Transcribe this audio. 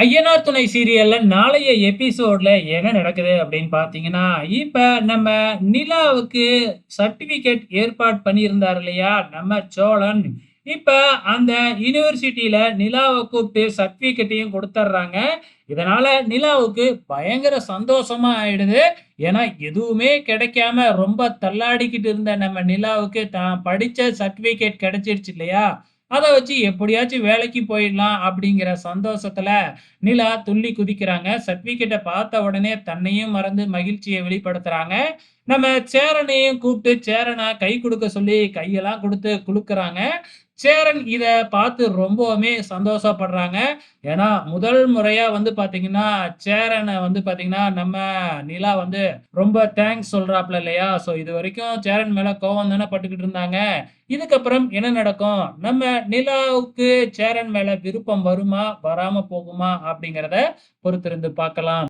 ஐயனார் துணை சீரியல்ல நாளைய எபிசோட்ல என்ன நடக்குது அப்படின்னு பார்த்தீங்கன்னா, இப்ப நம்ம நிலாவுக்கு சர்டிபிகேட் ஏற்பாடு பண்ணியிருந்தார் இல்லையா? நம்ம சோழன். இப்ப அந்த யூனிவர்சிட்டியில நிலாவை கூப்பிட்டு சர்டிபிகேட்டையும் கொடுத்துட்றாங்க இதனால நிலாவுக்கு பயங்கர சந்தோஷமா ஆயிடுது. ஏன்னா, எதுவுமே கிடைக்காம ரொம்ப தள்ளாடிக்கிட்டு இருந்த நம்ம நிலாவுக்கு தான் படிச்ச சர்டிபிகேட் கிடைச்சிருச்சு இல்லையா? அதை வச்சு எப்படியாச்சும் வேலைக்கு போயிடலாம் அப்படிங்கிற சந்தோஷத்துல நிலா துள்ளி குதிக்கிறாங்க. சர்டிபிகேட்ட பார்த்த உடனே தன்னையும் மறந்து மகிழ்ச்சியை வெளிப்படுத்துறாங்க. நம்ம சேரனையும் கூப்பிட்டு சேரனை கை கொடுக்க சொல்லி கையெல்லாம் குடுத்து குலுக்குறாங்க. சேரன் இதை பார்த்து ரொம்பவுமே சந்தோஷப்படுறாங்க. ஏன்னா, முதல் முறையா வந்து பார்த்தீங்கன்னா, சேரனை வந்து பாத்தீங்கன்னா நம்ம நிலா வந்து ரொம்ப தேங்க்ஸ் சொல்றாப்ல இல்லையா? ஸோ இது வரைக்கும் சேரன் மேல கோவம் தானே பட்டுக்கிட்டு இருந்தாங்க. இதுக்கப்புறம் என்ன நடக்கும்? நம்ம நிலாவுக்கு சேரன் மேல விருப்பம் வருமா? வராம போகுமா? அப்படிங்கிறத பொறுத்திருந்து பார்க்கலாம்.